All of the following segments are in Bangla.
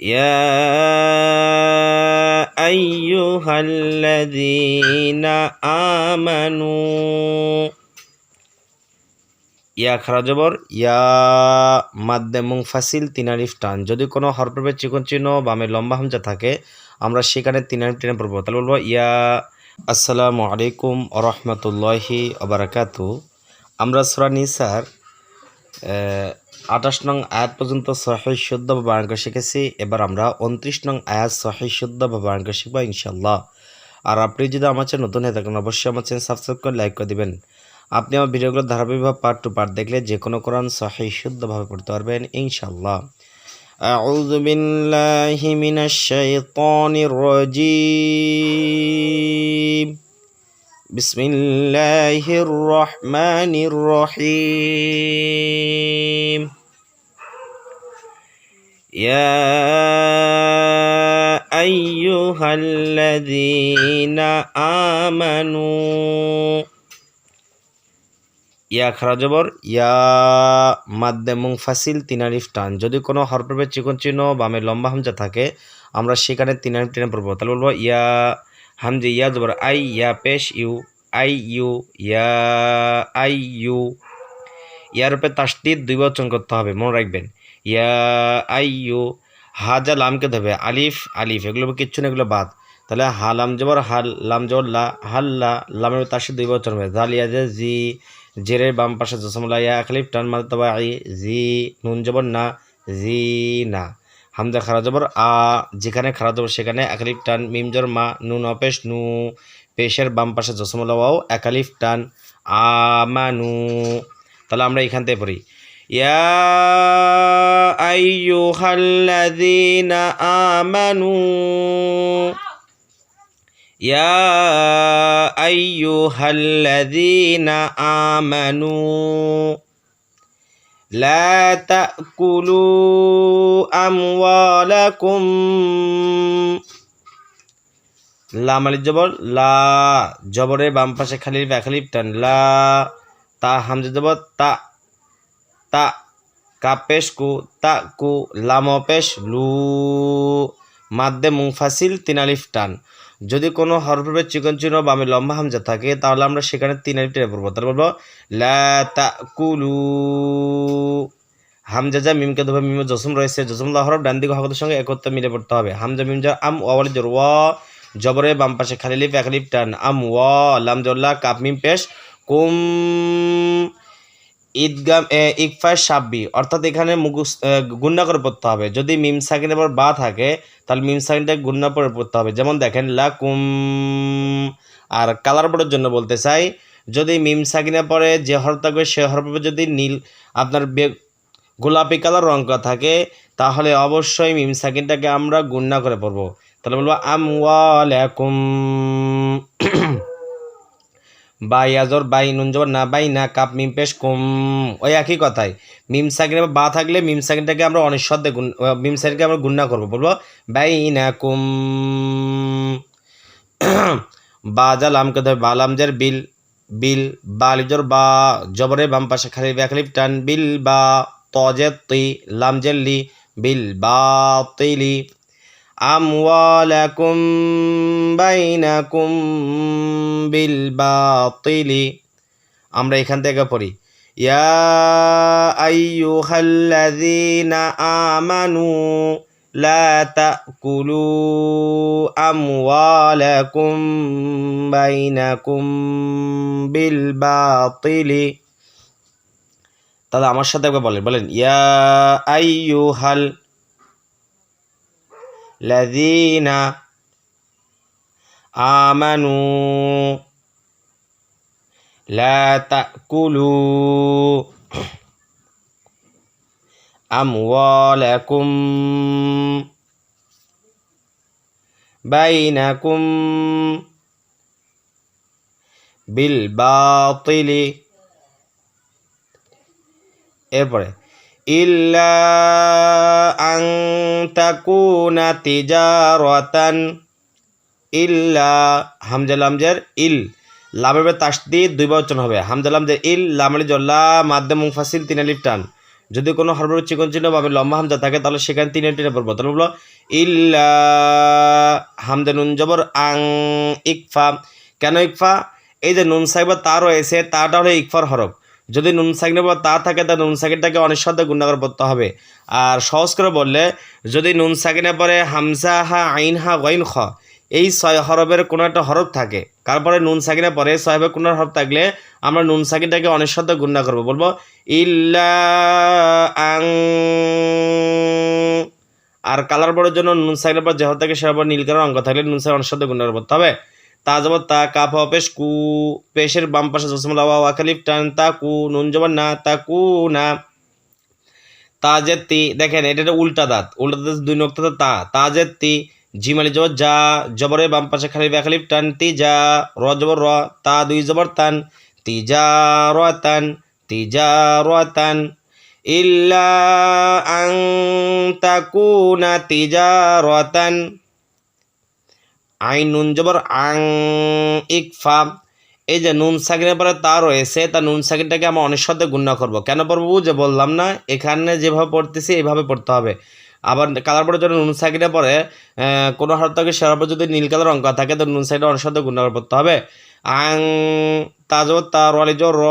يا أيها الذين آمنوا ইয়া খারা জবর ইয়া মাদ্দে মুংফাসিল তিনারিফ টান যদি কোনো হরপ্রভেদ চিকন চিহ্ন বামে লম্বা হামজা থাকে আমরা সেখানে তিনারিফ টেনে পড়বো তাহলে বলবো ইয়া আসসালামু আলাইকুম রহমতুল্লাহি আবরাকাতু আমরা সুরা নিসার আঠাশ নং আয়াত পর্যন্ত সহি শুদ্ধ বা বারাঙ্ক শিখেছি এবার আমরা উনত্রিশ নং আয়াত সহি শুদ্ধ বা বারাঙ্ক শিখবো ইনশাল্লাহ আর আপনি যদি আমার চ্যানেল নতুন হয়ে থাকেন অবশ্যই আমার চ্যানেল সাবস্ক্রাইব করে লাইক করে দিবেন আপনি আমার ভিডিওগুলো ধারাবাহিকভাবে পার্ট টু পার্ট দেখলে যে কোনো কোরআন সহি শুদ্ধভাবে পড়তে পারবেন ইনশাল্লাহ أعوذ بالله من الشيطان الرجيم بسم الله الرحمن الرحيم يا أيها الذين آمنوا ইয়া খারা জবর ইয়া মাদ্দে মুংফাসিল তিনারিফ টান যদি কোনো হরপ্রভেদ চিকন চিহ্ন বামে লম্বা হামজা থাকে আমরা সেখানে তিনারিফ টেনে পড়বো তাহলে বলবো ইয়া হামজে ইয়া জবর আই ইয়া পেশ ইউ, আই ইউ ইয়া, আই ইউ ইয়ার উপরে তাসদিদ দুই বচন করতে হবে, মনে রাখবেন। ইয়া, আই ইউ হাজা লামকে ধরবে, আলিফ আলিফ, এগুলো কিচ্ছু না, এগুলো বাদ। তাহলে হা, লাম জবর হাল লাম জবর, লা হাল্লা লামের তাসদিদ দুই বচন হবে। জালিয়া যে, জি, জেরের বাম পাশে জসমলা ইয়া আখলিফ টান আই, জি, নুন জবর না, জি, না। হামজা খারা জবর আ, যেখানে খারা জবর সেখানে একালিফ টান মিমজর মা নু নপেশ নু পেশের বাম পাশে জসমলাও একালিফ টান আমানু তাহলে আমরা এখান থেকে পড়ি। ইয়া আইয়ুহাল্লাযীনা আমানু। ইয়া আইয়ুহাল্লাযীনা আমানু। لا تأكلوا أموالكم লাম আলিফ জবর লা জবরে বাম পাশে খালি খালিফ টান লা তা হামজা জবর তা তা কাপেশ কু তা কু লাম পেশ লু মাদ্দে মুংফাসিল তিন আলিফ টান যদি কোনো হরফের চিকন চিহ্ন বামে লম্বা হামজা থাকে, তাহলে আমরা সেখানে তিন আলিফ টেনে পড়ব। তাহলে বলব কুলু। হামজা যা মিমকে ধোবে মিমে জসম রয়েছে। জসমুল্লাহ হরফ, ডান দিকে হকতের সঙ্গে একত্র মিলে পড়তে হবে। হামজা, মিম যা আম ওয়াল জোর, ওয়া। জবরে বাম পাশে খালি লিপ, এক লিপ, টান, আম, ওয়া, লাম জল্লা কাপ, মিম, পেশ, কুম। ঈদগাম ইকফা সাব্বি, অর্থাৎ এখানে মুগুস গুন্না করে পড়তে হবে। যদি মিম সাকিনের পর বা থাকে, তাহলে মিম সাকিনটা গুন্না করে পড়তে হবে। যেমন দেখেন লা কুম আর কালার বোর্ডের জন্য বলতে চাই, যদি মিম সাকিনের পরে যে হরফ থাকবে, সে হর হরফে যদি নীল, আপনার গোলাপি কালার রঙ করা থাকে, তাহলে অবশ্যই মিম সাকিনটাকে আমরা গুন্না করে পড়ব। তাহলে বলব আম ওয়ালাকুম বা ইয়াজর বাই নুন জবর, না বাই না কাপ, মিম পেশ, কুম, ওই একই কথাই। মিম সাকিনে বা থাকলে মিম সাকিনটাকে আমরা অনিশ্বর গুণ মিম সাকিনকে আমরা গুণনা করব, বলব, বাই না কুম। বা যা লামকে ধরে, বা লামজের বিল বিল, বা লিজর, বা জবরে, বাম পাশে খালি ব্যাকলিপ টান, বিল, বা তজে তুই লামজের লি, বিল, বা তৈলি বাইনাকুম বিল বাতিলি আমরা এখান থেকে পড়ি। ইয়া আইয়ুহাল্লাযীনা আমানু লা তাকুলু আমওয়ালাকুম বাইনাকুম বিল বাতিলি তাহলে আমার সাথে একবার বলেন। বলেন, ইয়া আইয়ুহাল الذين آمنوا لا تأكلوا أموالكم بينكم بالباطل এরপরে ইল্লা আং তাকুনা তিজারাতান, ইল্লা হামজা লামজের ইল। লামের তাসদিদ দুই বচন হবে। হামজা লামজের ইল লামের জল্লা মাধ্যম মুফাসিল তিন আলিফ টান। যদি কোনো হরফের চিকন চিহ্ন বা লম্বা হামজা থাকে, তাহলে সেখানে তিনে টেনে পড়ব। তাহলে বলব, ইল্লা হামদে নুন জবর আং ইকফা। কেন ইকফা? এই যে নুন সাহেব তা রয়েছে তাটা হলো ইকফার হরফ। যদি নুন সাকিনের পর তা থাকে, তা নুন সাকিনটাকে অনেক সাথে গুণাকার পড়তে হবে। আর সহজ করে বললে, যদি নুন সাকিনের পরে হামসা হা, আইন হা, ওয়াইন খ, এই ছয় হরফের কোনো একটা হরফ থাকে। তারপরে নুন সাকিনের পরে ছয়বের কোনো হরফ থাকলে আমরা নুন সাকিনটাকে সাথে গুণা করব। বলব, ইল্লা আং, আর কালার বড়ের জন্য নুন সাকিনের পর যে হর থাকে সেটার পর নীল কালার অঙ্ক থাকলে নুন সাকিন সাথে গুণা করতে হবে। তা জবর তা কাফ পেশ কু, পেশের বাম পাশে জসমুল আওয়া ওয়াকালিফ টান তা কু, নুন জবর না তা কু না। তা দেখেন, এটা একটা উল্টা দাঁত। উল্টা দাঁত দুই নক্তা তা তা যে তি জিমালি জবর যা, জবরের বাম পাশে খালি ব্যাখালিফ টান, তি যা, র জবর র, তা দুই জবর তান, তি যা, র তান, তি যা, র তান। ইল্লা আং তাকুনা তিজারাতান আইন নুন জবর আং ইকফা এই যে নুন সাকিনের পরে তা রয়েছে, তা নুন সাকিনটাকে আমরা অনেক সাথে গুণনা করব। কেন পড়ব যে বললাম না, এখানে যেভাবে পড়তেছি, এইভাবে পড়তে হবে। আবার কালার পরে যদি নুন সাকিনে পরে কোনো হাত থাকে সেরার পর যদি নীল কালার অঙ্ক থাকে, তো নুন সাইডে অনেক সাথে গুণনা পড়তে হবে। আং, তা জবর তা রলি জবর র।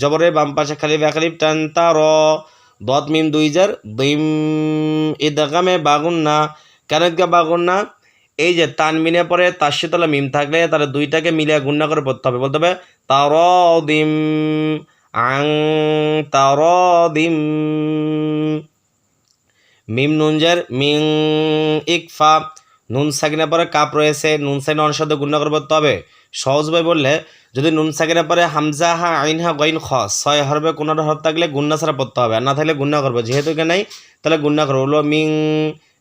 জবরে বাম পাশে খালি ব্যাখালি টান, তা র। দত মিম দুই জার দিম ইদাগামে বাগুন না। কেন বাগুন না? এই যে তানমিনে পরে, তার শীতলা মিম থাকলে তাহলে দুইটাকে মিলিয়ে গুণনা করে পড়তে হবে। বলতে হবে তার দিম আং তার দিম মিম নুনজের মিং ইকফা নুন সাকিনের পরে কাপ রয়েছে, নুন সাকিনে অনেক সাথে গুণনা করে পড়তে হবে। সহজভাবে বললে, যদি নুন সাকিনের পরে হামজা, হা, আইন, হা, গইন, খ, ছয় হরবে কোনো হরফ থাকলে গুন্না ছাড়া পড়তে হবে। আর না থাকলে গুন্না করব। যেহেতু এখানে নাই, তাহলে গুন্না করব। মিং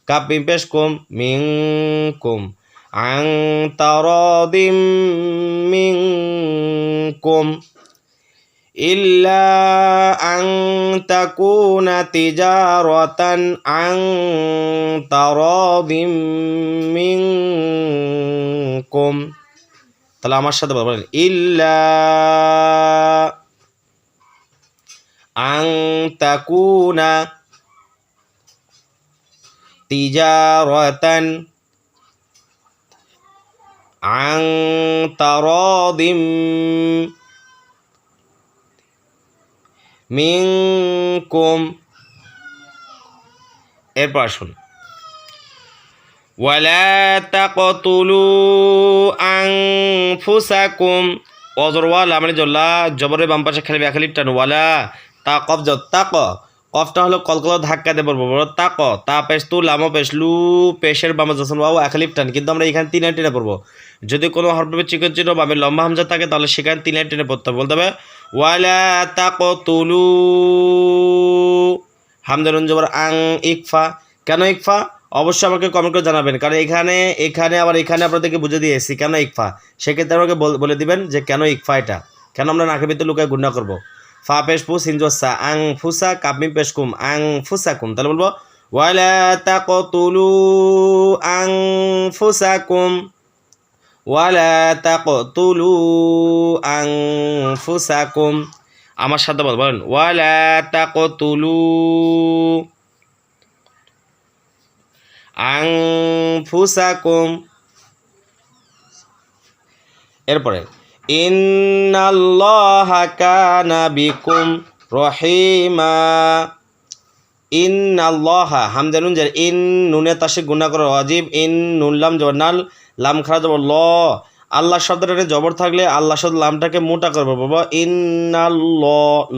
kapimpeskum minkum. Ang tarodim minkum. Illa ang takuna tijaratan. Ang tarodim minkum. Telah আমার Illa বলবেন ইল্লা তিজারাতান আং তারাদিম মিনকুম। এরপর আসুন। ওয়ালা তাকতুলু আনফুসাকুম। অজর ওয়ালা মানে জল্লা জবরে বাম পাশে খালি ব্যাখালিপ টান ওয়ালা তা কফ জ তাক কফটা হলো কলকল ধাক্কা দিয়ে পড়ব। বড় তাক, তা পেশ, তু, লামো পেশ, লু, পেশের বাম জসন বাবু একালিপ টান। কিন্তু আমরা এখানে তিন টেনে পড়ব। যদি কোনো হরফে চিকন চিহ্ন বা লম্বা হামজা থাকে, তাহলে সেখানে তিন টেনে পড়তে বলতে হবে, ওয়ালা তাকতুলু হামদানুন জবর আং ইকফা। কেন ইকফা? অবশ্যই আমাকে কমেন্ট করে জানাবেন। কারণ এখানে এখানে আবার এখানে আপনাদেরকে বুঝে দিয়েছি কেন ইকফা? সেক্ষেত্রে আমাকে বল- দিবেন যে কেন ইকফা এটা? কেন আমরা নাকের ভিতরে লুকায় গুন্না করব? ফা পেশ ফু সিনজসা আং ফুসা কাপমি পেশ কুম আং ফুসা কুম তাহলে বলব ওয়ালা তাকতুলু আং ফুসা কুম ওয়ালা তাকতুলু আনফুসাকুম আমার সাথে বল বলেন ওয়ালা তাকতুলু আনফুসাকুম এরপরে ইন্নাল্লাহা কানা বিকুম রহিমা। ইন্নাল্লাহা হামজা নুন যার ইন নুনে তাসে গুণা করো অজীব ইন নুন লাম জবর নাল, লাম খারা জবর ল। আল্লাহ শব্দটাতে জবর থাকলে আল্লাহ শব্দ লামটাকে মোটা করব বাবা ইন্নাল্ল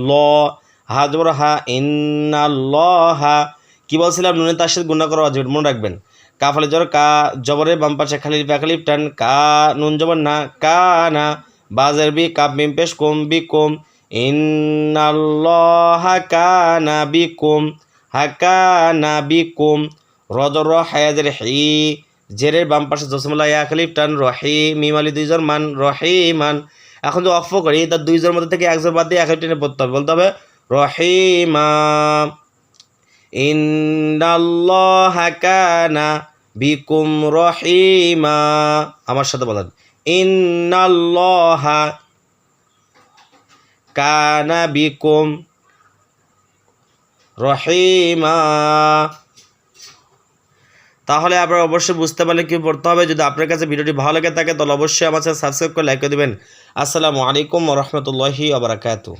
ল হা জবর হা, ইন্নাল্লাহা। কি বলছিলাম? নুনে তার সাথে গুণা করো অজীব মনে রাখবেন। কাফালে জবর, কা জবরে বাম পাশে খালি প্যাখালিপ টান, কা নুন জবর না, কা না। বাজের বি কাপ মিম পেশ কুম, বি কুম। ইন্নাল্লাহা কানা বিকুম হাকানা বিকুম রজর হায়াজের হি জেরের বাম পাশে জসমুল্লাহ ইয়া খালিফ টান রহি মিমালি দুইজন মান রহিমান। এখন যে অফ করি তার দুইজনের মধ্যে থেকে একজন বাদ দিয়ে এক টেনে পড়তে হবে, বলতে হবে রহিমা। ইন্নাল্লাহা কানা বিকুম রহিমা। আমার সাথে বলেন। ইন্নাল্লাহা কানা বিকুম রহিমা। তাহলে আপনারা অবশ্যই বুঝতে পারলে কি পড়তে হবে। যদি আপনার কাছে ভিডিওটি ভালো লাগে থাকে, তাহলে অবশ্যই আমার সাথে সাবস্ক্রাইব করে লাইক করে দেবেন। আসসালামু আলাইকুম রহমতুল্লাহি আবরাকাতু